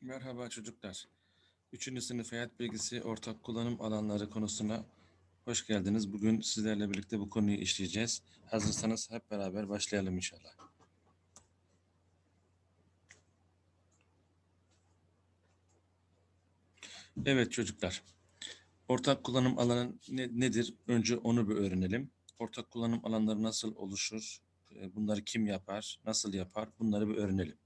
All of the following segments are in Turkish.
Merhaba çocuklar. Üçüncü sınıf hayat bilgisi ortak kullanım alanları konusuna hoş geldiniz. Bugün sizlerle birlikte bu konuyu işleyeceğiz. Hazırsanız hep beraber başlayalım inşallah. Evet çocuklar. Ortak kullanım alanı ne- nedir? Önce onu bir öğrenelim. Ortak kullanım alanları nasıl oluşur? E, Bunları kim yapar? Nasıl yapar? Bunları bir öğrenelim.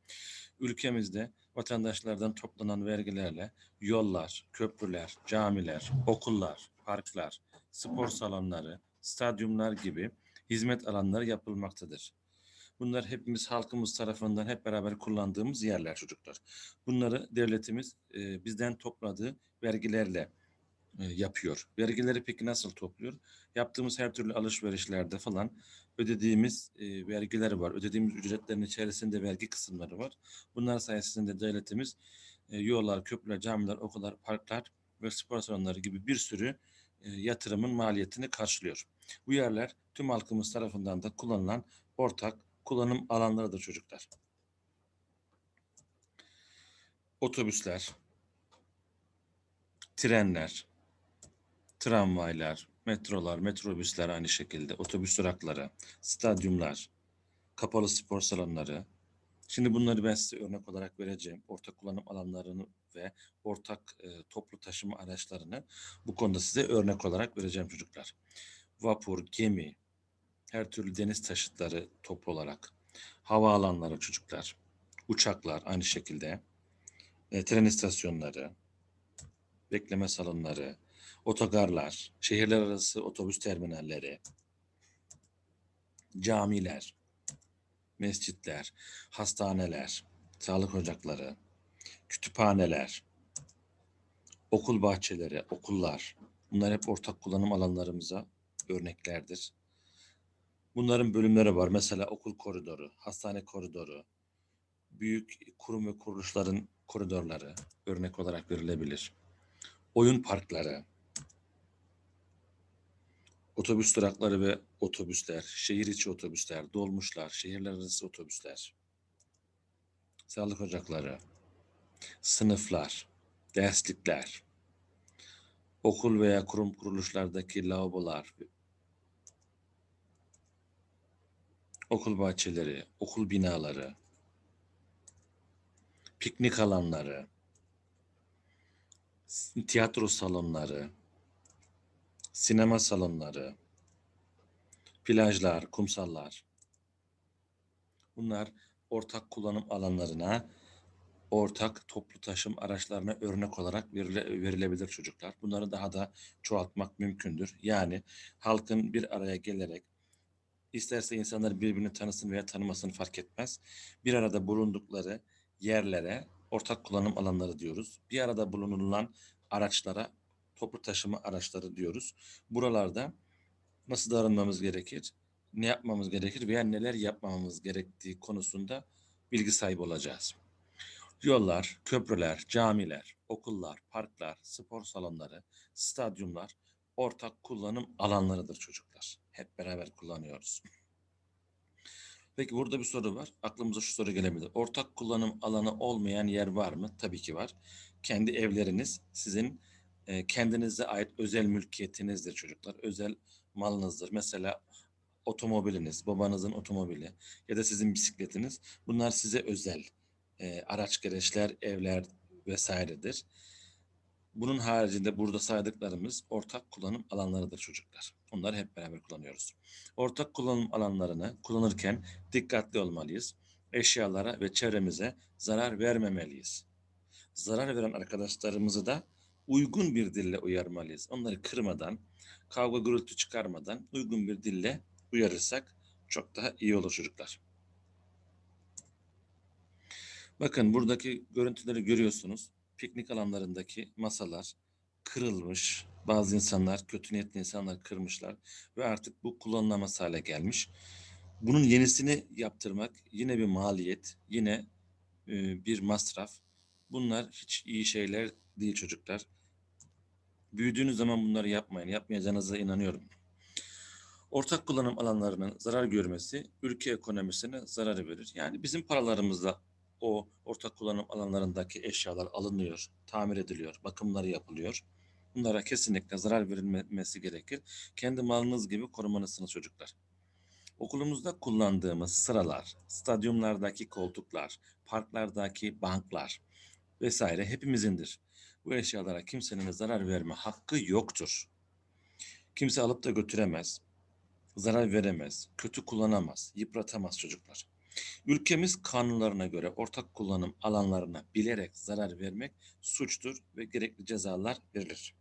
Ülkemizde vatandaşlardan toplanan vergilerle yollar, köprüler, camiler, okullar, parklar, spor salonları, stadyumlar gibi hizmet alanları yapılmaktadır. Bunlar hepimiz halkımız tarafından hep beraber kullandığımız yerler çocuklar. Bunları devletimiz e, bizden topladığı vergilerle yapıyor. Vergileri peki nasıl topluyor? Yaptığımız her türlü alışverişlerde falan ödediğimiz e, vergiler var. Ödediğimiz ücretlerin içerisinde vergi kısımları var. Bunlar sayesinde devletimiz e, yollar, köprüler, camiler, okullar, parklar ve spor salonları gibi bir sürü e, yatırımın maliyetini karşılıyor. Bu yerler tüm halkımız tarafından da kullanılan ortak kullanım alanlarıdır çocuklar. Otobüsler, trenler, tramvaylar, metrolar, metrobüsler aynı şekilde, otobüs durakları, stadyumlar, kapalı spor salonları. Şimdi bunları ben size örnek olarak vereceğim. Ortak kullanım alanlarını ve ortak e, toplu taşıma araçlarını bu konuda size örnek olarak vereceğim çocuklar. Vapur, gemi, her türlü deniz taşıtları toplu olarak, havaalanları çocuklar, uçaklar aynı şekilde, e, tren istasyonları, bekleme salonları, otogarlar, şehirler arası otobüs terminalleri, camiler, mescitler, hastaneler, sağlık ocakları, kütüphaneler, okul bahçeleri, okullar. Bunlar hep ortak kullanım alanlarımıza örneklerdir. Bunların bölümleri var. Mesela okul koridoru, hastane koridoru, büyük kurum ve kuruluşların koridorları örnek olarak verilebilir. Oyun parkları, otobüs durakları ve otobüsler, şehir içi otobüsler, dolmuşlar, şehirler arası otobüsler, sağlık ocakları, sınıflar, derslikler, okul veya kurum kuruluşlardaki lavabolar, okul bahçeleri, okul binaları, piknik alanları, tiyatro salonları, sinema salonları, plajlar, kumsallar. Bunlar ortak kullanım alanlarına, ortak toplu taşım araçlarına örnek olarak verile- verilebilir çocuklar. Bunları daha da çoğaltmak mümkündür. Yani halkın bir araya gelerek isterse insanlar birbirini tanısın veya tanımasın fark etmez. Bir arada bulundukları yerlere ortak kullanım alanları diyoruz. Bir arada bulunulan araçlara toplu taşıma araçları diyoruz. Buralarda nasıl davranmamız gerekir, ne yapmamız gerekir veya neler yapmamamız gerektiği konusunda bilgi sahibi olacağız. Yollar, köprüler, camiler, okullar, parklar, spor salonları, stadyumlar ortak kullanım alanlarıdır çocuklar. Hep beraber kullanıyoruz. Peki burada bir soru var. Aklımıza şu soru gelebilir. Ortak kullanım alanı olmayan yer var mı? Tabii ki var. Kendi evleriniz sizin e, kendinize ait özel mülkiyetinizdir çocuklar. Özel malınızdır. Mesela otomobiliniz, babanızın otomobili ya da sizin bisikletiniz. Bunlar size özel e, araç gereçler, evler vesairedir. Bunun haricinde burada saydıklarımız ortak kullanım alanlarıdır çocuklar. Onları hep beraber kullanıyoruz. Ortak kullanım alanlarını kullanırken dikkatli olmalıyız. Eşyalara ve çevremize zarar vermemeliyiz. Zarar veren arkadaşlarımızı da uygun bir dille uyarmalıyız. Onları kırmadan, kavga gürültü çıkarmadan uygun bir dille uyarırsak çok daha iyi olur çocuklar. Bakın buradaki görüntüleri görüyorsunuz. Piknik alanlarındaki masalar kırılmış. Bazı insanlar, kötü niyetli insanlar kırmışlar ve artık bu kullanılamaz hale gelmiş. Bunun yenisini yaptırmak yine bir maliyet, yine bir masraf. Bunlar hiç iyi şeyler değil çocuklar. Büyüdüğünüz zaman bunları yapmayın. Yapmayacağınıza inanıyorum. Ortak kullanım alanlarının zarar görmesi ülke ekonomisine zarar verir. Yani bizim paralarımızla o ortak kullanım alanlarındaki eşyalar alınıyor, tamir ediliyor, bakımları yapılıyor. Bunlara kesinlikle zarar verilmesi gerekir. Kendi malınız gibi korumalısınız çocuklar. Okulumuzda kullandığımız sıralar, stadyumlardaki koltuklar, parklardaki banklar vesaire hepimizindir. Bu eşyalara kimsenin zarar verme hakkı yoktur. Kimse alıp da götüremez, zarar veremez, kötü kullanamaz, yıpratamaz çocuklar. Ülkemiz kanunlarına göre ortak kullanım alanlarına bilerek zarar vermek suçtur ve gerekli cezalar verilir.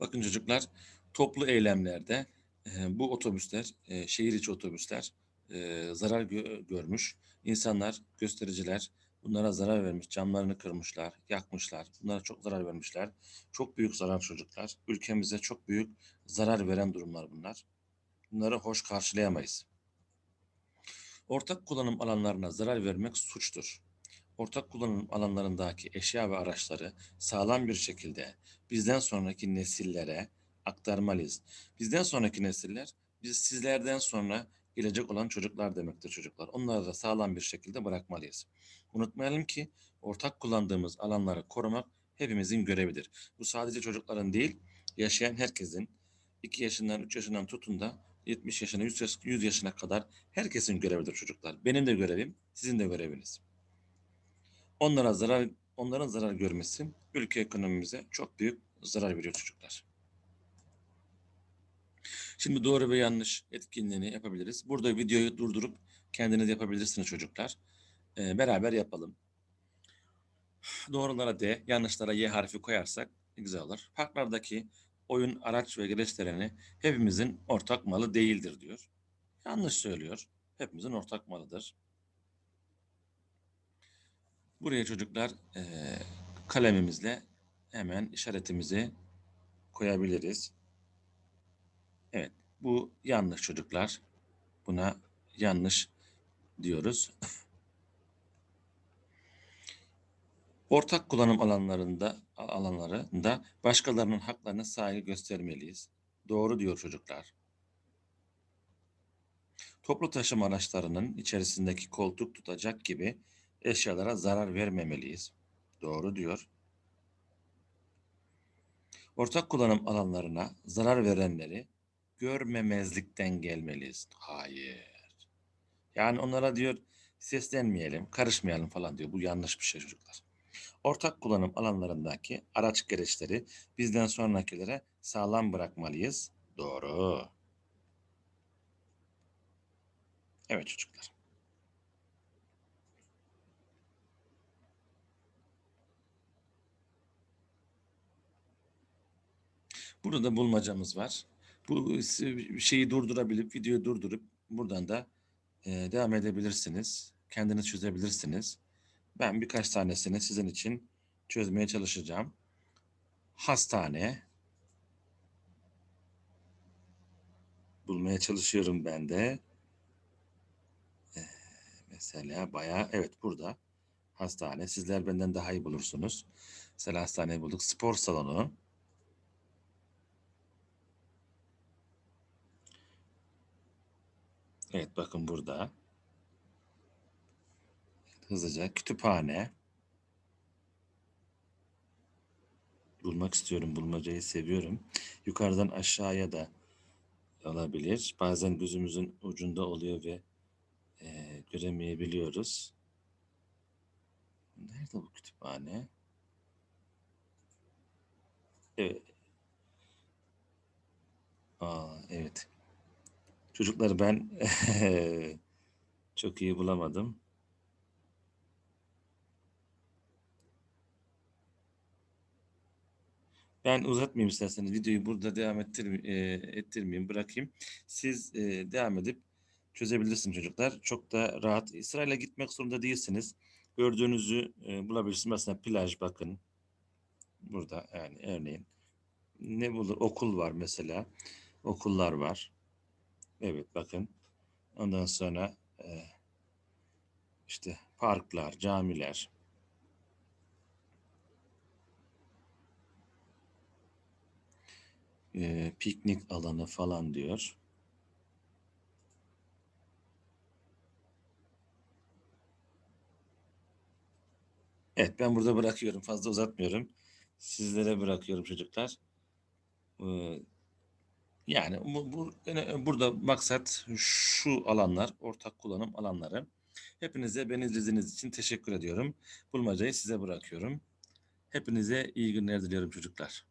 Bakın çocuklar, toplu eylemlerde e, bu otobüsler, e, şehir içi otobüsler e, zarar gö- görmüş. İnsanlar, göstericiler bunlara zarar vermiş, camlarını kırmışlar, yakmışlar. Bunlara çok zarar vermişler. Çok büyük zarar çocuklar. Ülkemize çok büyük zarar veren durumlar bunlar. Bunları hoş karşılayamayız. Ortak kullanım alanlarına zarar vermek suçtur. Ortak kullanım alanlarındaki eşya ve araçları sağlam bir şekilde bizden sonraki nesillere aktarmalıyız. Bizden sonraki nesiller biz sizlerden sonra gelecek olan çocuklar demektir çocuklar. Onları da sağlam bir şekilde bırakmalıyız. Unutmayalım ki ortak kullandığımız alanları korumak hepimizin görevidir. Bu sadece çocukların değil, yaşayan herkesin 2 yaşından 3 yaşından tutun da 70 yaşına 100, yaş- 100 yaşına kadar herkesin görevidir çocuklar. Benim de görevim, sizin de göreviniz. Onlara zarar onların zarar görmesi ülke ekonomimize çok büyük zarar veriyor çocuklar. Şimdi doğru ve yanlış etkinliğini yapabiliriz. Burada videoyu durdurup kendiniz yapabilirsiniz çocuklar. Ee, beraber yapalım. Doğrulara D, yanlışlara Y harfi koyarsak güzel olur. Parklardaki oyun araç ve gereçlerini hepimizin ortak malı değildir diyor. Yanlış söylüyor. Hepimizin ortak malıdır. Buraya çocuklar eee, kalemimizle hemen işaretimizi koyabiliriz. Evet, bu yanlış çocuklar. Buna yanlış diyoruz. Ortak kullanım alanlarında alanlarında başkalarının haklarına saygı göstermeliyiz. Doğru diyor çocuklar. Toplu taşıma araçlarının içerisindeki koltuk tutacak gibi eşyalara zarar vermemeliyiz. Doğru diyor. Ortak kullanım alanlarına zarar verenleri görmemezlikten gelmeliyiz. Hayır. Yani onlara diyor seslenmeyelim, karışmayalım falan diyor. Bu yanlış bir şey çocuklar. Ortak kullanım alanlarındaki araç gereçleri bizden sonrakilere sağlam bırakmalıyız. Doğru. Evet çocuklar. Burada da bulmacamız var. Bu şeyi durdurabilip, videoyu durdurup buradan da e, devam edebilirsiniz. Kendiniz çözebilirsiniz. Ben birkaç tanesini sizin için çözmeye çalışacağım. Hastane. Bulmaya çalışıyorum ben de. Ee, mesela bayağı evet burada hastane. Sizler benden daha iyi bulursunuz. Mesela hastaneyi bulduk. Spor salonu. Evet bakın burada. Hızlıca kütüphane. Bulmak istiyorum. Bulmacayı seviyorum. Yukarıdan aşağıya da olabilir. Bazen gözümüzün ucunda oluyor ve e, göremeyebiliyoruz. Nerede bu kütüphane? Evet. Aa, evet. Çocuklar ben çok iyi bulamadım. Ben uzatmayayım isterseniz videoyu burada devam ettir, e, ettirmeyeyim bırakayım. Siz e, devam edip çözebilirsiniz çocuklar. Çok da rahat. Sırayla gitmek zorunda değilsiniz. Gördüğünüzü e, bulabilirsiniz. Mesela plaj bakın. Burada yani örneğin. Ne bulur? Okul var mesela. Okullar var. Evet bakın. Ondan sonra e, işte parklar, camiler. e, piknik alanı falan diyor. Evet ben burada bırakıyorum. Fazla uzatmıyorum. Sizlere bırakıyorum çocuklar. Ee, yani bu, bu burada maksat şu alanlar, ortak kullanım alanları. Hepinize beni izlediğiniz için teşekkür ediyorum. Bulmacayı size bırakıyorum. Hepinize iyi günler diliyorum çocuklar.